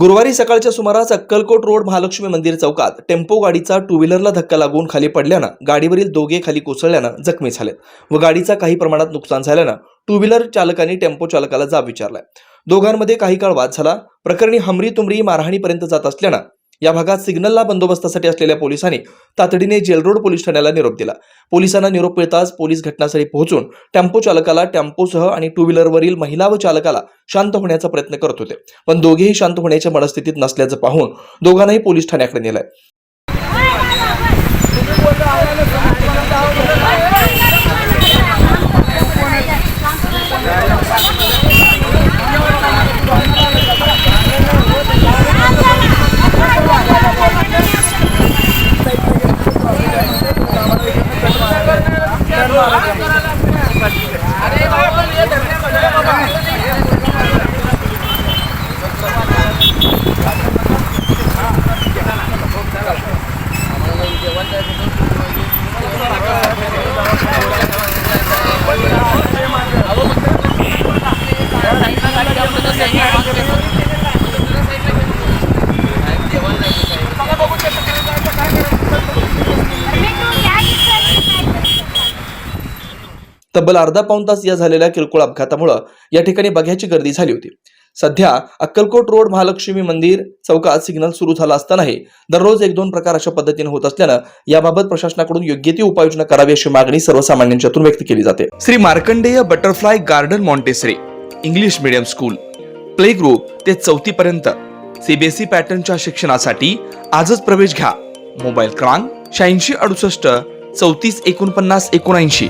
गुरुवारी सकाळच्या सुमारास अक्कलकोट रोड महालक्ष्मी मंदिर चौकात टेम्पो गाडीचा टू व्हीलरला धक्का लागून खाली पडल्यानं गाडीवरील दोघे खाली कोसळल्यानं जखमी झाले व गाडीचा काही प्रमाणात नुकसान झाल्यानं टू व्हीलर चालकाने टेम्पो चालकाला जाब विचारलाय. दोघांमध्ये काही काळ वाद झाला. प्रकरणी हमरी तुमरी मारहाणीपर्यंत जात असल्यानं या भागात सिग्नलला बंदोबस्तासाठी असलेल्या पोलिसांनी तातडीने जेलरोड पोलीस ठाण्याला निरोप दिला. पोलिसांना निरोप मिळताच पोलीस घटनास्थळी पोहोचून टेम्पो चालकाला टेम्पोसह आणि टू व्हीलरवरील महिला व चालकाला शांत होण्याचा प्रयत्न करत होते. पण दोघेही शांत होण्याच्या मनस्थितीत नसल्याचं पाहून दोघांनाही पोलीस ठाण्याकडे नेलंय. तब्बल अर्धा पाऊण तास या झालेल्या किरकोळ अपघातामुळं या ठिकाणी बघ्याची गर्दी झाली होती. सध्या अक्कलकोट रोड महालक्ष्मी मंदिर चौकात सिग्नल सुरू झाला असतानाही दररोज एक दोन प्रकार अशा पद्धतीने होत असल्यानं याबाबत प्रशासनाकडून योग्य ती उपाययोजना करावी अशी मागणी सर्वसामान्यांच्यातून व्यक्त केली जाते. Shri Markandeya butterfly garden Montessori English medium school play group ते चौथी पर्यंत सीबीएसई पॅटर्नच्या शिक्षणासाठी आजच प्रवेश घ्या. मोबाईल क्रमांक शहाऐंशी अडुसष्ट चौतीस एकोणपन्नास एकोणऐंशी.